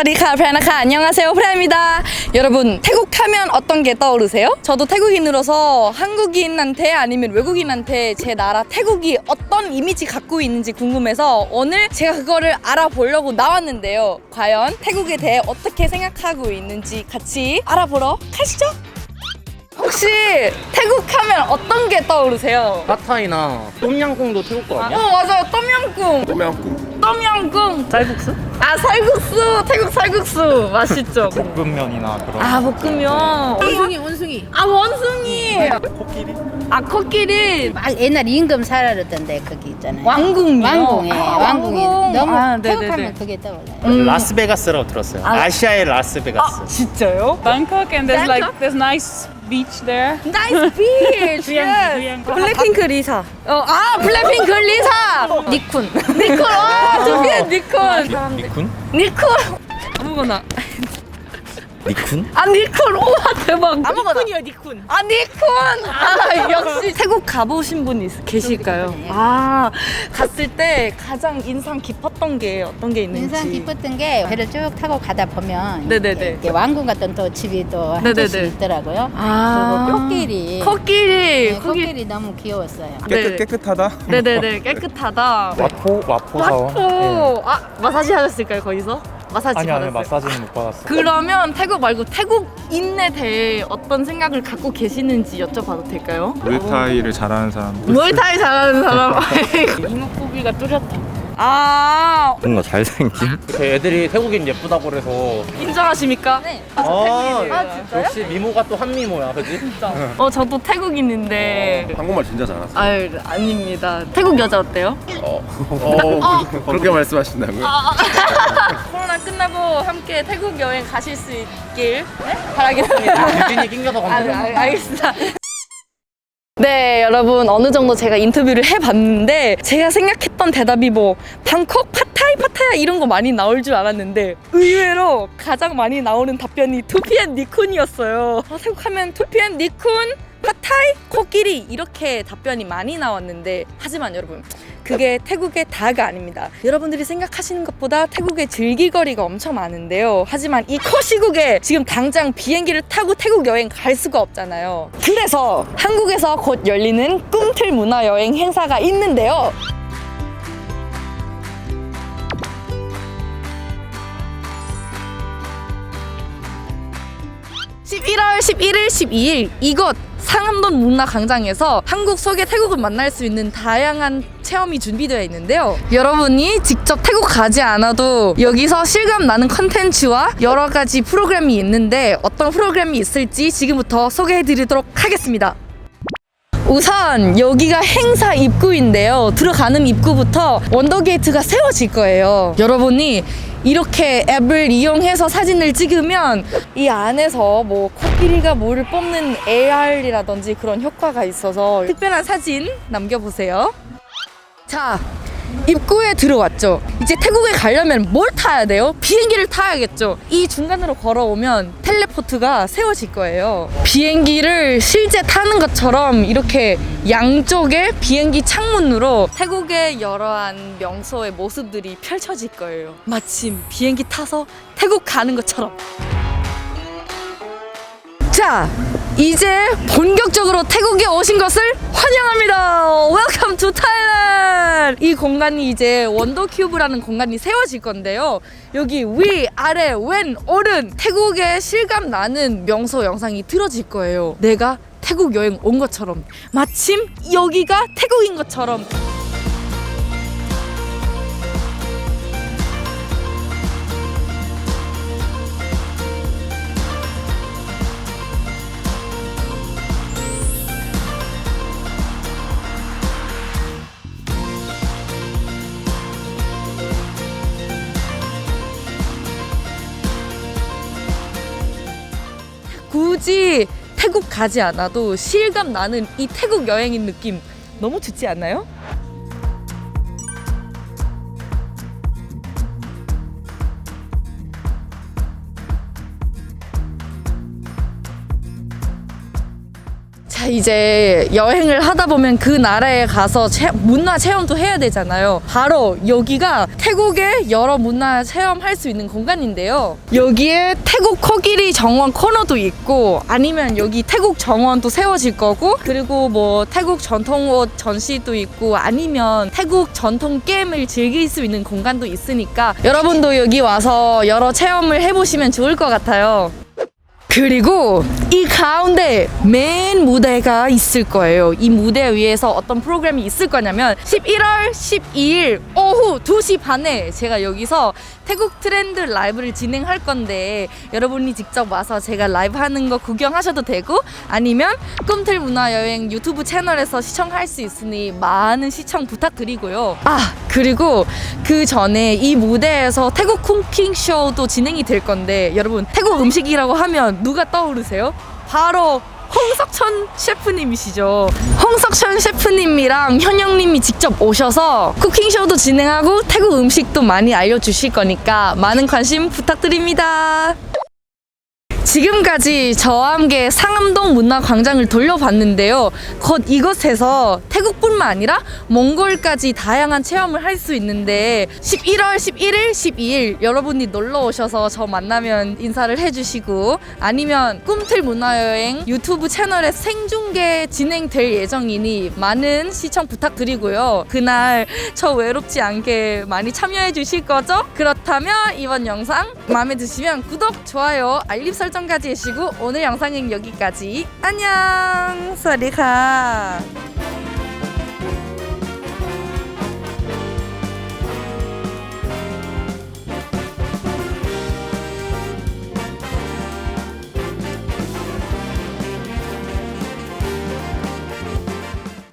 사리카 프라나카 안녕하세요. 프라입니다. 여러분 태국 하면 어떤 게 떠오르세요? 저도 태국인으로서 한국인한테 아니면 외국인한테 제 나라 태국이 어떤 이미지 갖고 있는지 궁금해서 오늘 제가 그거를 알아보려고 나왔는데요. 과연 태국에 대해 어떻게 생각하고 있는지 같이 알아보러 가시죠 혹시 태국 하면 어떤 게 떠오르세요? 파타이나 똠양꿍도 태국 거어 아니야? 맞아요 똠양꿍 똠양꿍 똠양꿍 쌀국수? 아 살국수 태국 살국수 맛있죠 볶음면이나 그런 아 볶음면 원숭이 원숭이 아 원숭이 코끼리? 아 코끼리 막 옛날 임금 살아랬던데 거기 있잖아요 왕궁이요 왕궁에 아, 왕궁이 왕궁. 너무 아, 태국하면 네네네. 그게 떠올라요 음. 라스베가스라고 들었어요. 아. 아, 시아의 라스베가스. 아 진짜요? Bangkok and there's Bangkok? like there's nice beach there. 나이스 비치 주양, 주양. 블랙핑크 리사. 어 아 블랙핑크 리사. 니쿤. 니쿤 와 두피엔 니쿤. 니쿤? 니쿤. 아무거나 니쿤? 아 니쿤. 우와 대박. 아무거나. 니쿤이요 니쿤. 아 니쿤. 아 역시. 태국 가보신 분 있, 계실까요? 아 갔을 때 가장 인상 깊었던 게 어떤 게 있는지. 인상 깊었던 게 배를 쭉 타고 가다 보면 네네네. 이렇게, 이렇게 왕궁 같은 또 집이 또한 네네네. 채씩 있더라고요. 아. 그리고 코끼리. 코끼리. 네, 코끼리. 코끼리 너무 귀여웠어요. 네. 깨끗, 깨끗하다? 네네네. 깨끗하다. 와포? 와포 사원? 와포. 아 마사지 하셨을까요 거기서? 마사지 아니 아니 받았어요? 마사지는 못 받았어 그러면 태국 말고 태국인에 대해 어떤 생각을 갖고 계시는지 여쭤봐도 될까요? 무에타이를 잘하는 사람 무에타이 잘하는 사람 이목구비가 뚜렷해. 아 뭔가 잘생김? 그 애들이 태국인 예쁘다고 그래서. 인정하십니까? 네. 아, 저 태국인이에요. 아, 진짜요? 역시 미모가 또 한 미모야, 그지? 진짜. 어, 저도 태국인인데. 한국말 진짜 잘하세요 아유, 아닙니다. 태국 여자 어때요? 어, 그렇게 말씀하신다고요? 코로나 끝나고 함께 태국 여행 가실 수 있길 네? 바라겠습니다. 유진이 낑겨서 아, 간다. 알, 알겠습니다. 네, 여러분 어느 정도 제가 인터뷰를 해봤는데 제가 생각했던 대답이 뭐 방콕 파타이 파타야 이런 거 많이 나올 줄 알았는데 의외로 가장 많이 나오는 답변이 투피앤 니쿤이었어요. 아, 태국하면 투피앤 니쿤 파타이 코끼리 이렇게 답변이 많이 나왔는데 하지만 여러분 그게 태국의 다가 아닙니다. 여러분들이 생각하시는 것보다 태국의 즐길거리가 엄청 많은데요. 하지만 이 커시국에 지금 당장 비행기를 타고 태국 여행 갈 수가 없잖아요. 그래서 한국에서 곧 열리는 꿈틀 문화 여행 행사가 있는데요. 11월 11일, 12일 이곳 상암동 문화광장에서 한국 속의 태국을 만날 수 있는 다양한 체험이 준비되어 있는데요. 여러분이 직접 태국 가지 않아도 여기서 실감 나는 컨텐츠와 여러 가지 프로그램이 있는데 어떤 프로그램이 있을지 지금부터 소개해 드리도록 하겠습니다. 우선 여기가 행사 입구인데요. 들어가는 입구부터 원더게이트가 세워질 거예요. 여러분이 이렇게 앱을 이용해서 사진을 찍으면 이 안에서 뭐 코끼리가 물을 뽑는 AR이라든지 그런 효과가 있어서 특별한 사진 남겨보세요. 자, 입구에 들어왔죠. 이제 태국에 가려면 뭘 타야 돼요? 비행기를 타야겠죠. 이 중간으로 걸어오면 텔레포트가 세워질 거예요. 비행기를 실제 타는 것처럼 이렇게 양쪽에 비행기 창문으로 태국의 여러한 명소의 모습들이 펼쳐질 거예요. 마침 비행기 타서 태국 가는 것처럼. 자, 이제 본격적으로 태국에 오신 것을 환영합니다. Welcome to Thailand. 이 공간이 이제 원더 큐브라는 공간이 세워질 건데요. 여기 위, 아래, 왼, 오른 태국의 실감 나는 명소 영상이 틀어질 거예요. 내가 태국 여행 온 것처럼 마침 여기가 태국인 것처럼 굳이 태국 가지 않아도 실감 나는 이 태국 여행인 느낌 너무 좋지 않나요? 이제 여행을 하다 보면 그 나라에 가서 체- 문화 체험도 해야 되잖아요. 바로 여기가 태국의 여러 문화 체험할 수 있는 공간인데요. 여기에 태국 코끼리 정원 코너도 있고 아니면 여기 태국 정원도 세워질 거고 그리고 뭐 태국 전통 옷 전시도 있고 아니면 태국 전통 게임을 즐길 수 있는 공간도 있으니까 여러분도 여기 와서 여러 체험을 해보시면 좋을 것 같아요. 그리고 이 가운데 맨 무대가 있을 거예요. 이 무대 위에서 어떤 프로그램이 있을 거냐면 11월 12일 오후 2시 반에 제가 여기서 태국 트렌드 라이브를 진행할 건데 여러분이 직접 와서 제가 라이브 하는 거 구경하셔도 되고 아니면 꿈틀 문화여행 유튜브 채널에서 시청할 수 있으니 많은 시청 부탁드리고요. 아 그리고 그 전에 이 무대에서 태국 쿠킹 쇼도 진행이 될 건데 여러분 태국 음식이라고 하면 누가 떠오르세요? 바로 홍석천 셰프님이시죠. 홍석천 셰프님이랑 현영님이 직접 오셔서 쿠킹쇼도 진행하고 태국 음식도 많이 알려주실 거니까 많은 관심 부탁드립니다. 지금까지 저와 함께 상암동 문화광장을 돌려봤는데요. 곧 이곳에서 태국뿐만 아니라 몽골까지 다양한 체험을 할 수 있는데 11월 11일, 12일 여러분이 놀러 오셔서 저 만나면 인사를 해주시고 아니면 꿈틀 문화여행 유튜브 채널에 생중계 진행될 예정이니 많은 시청 부탁드리고요. 그날 저 외롭지 않게 많이 참여해 주실 거죠? 그렇다면 이번 영상 마음에 드시면 구독, 좋아요, 알림 설정 시청까지 해주시고 오늘 영상은 여기까지. 안녕! 사리카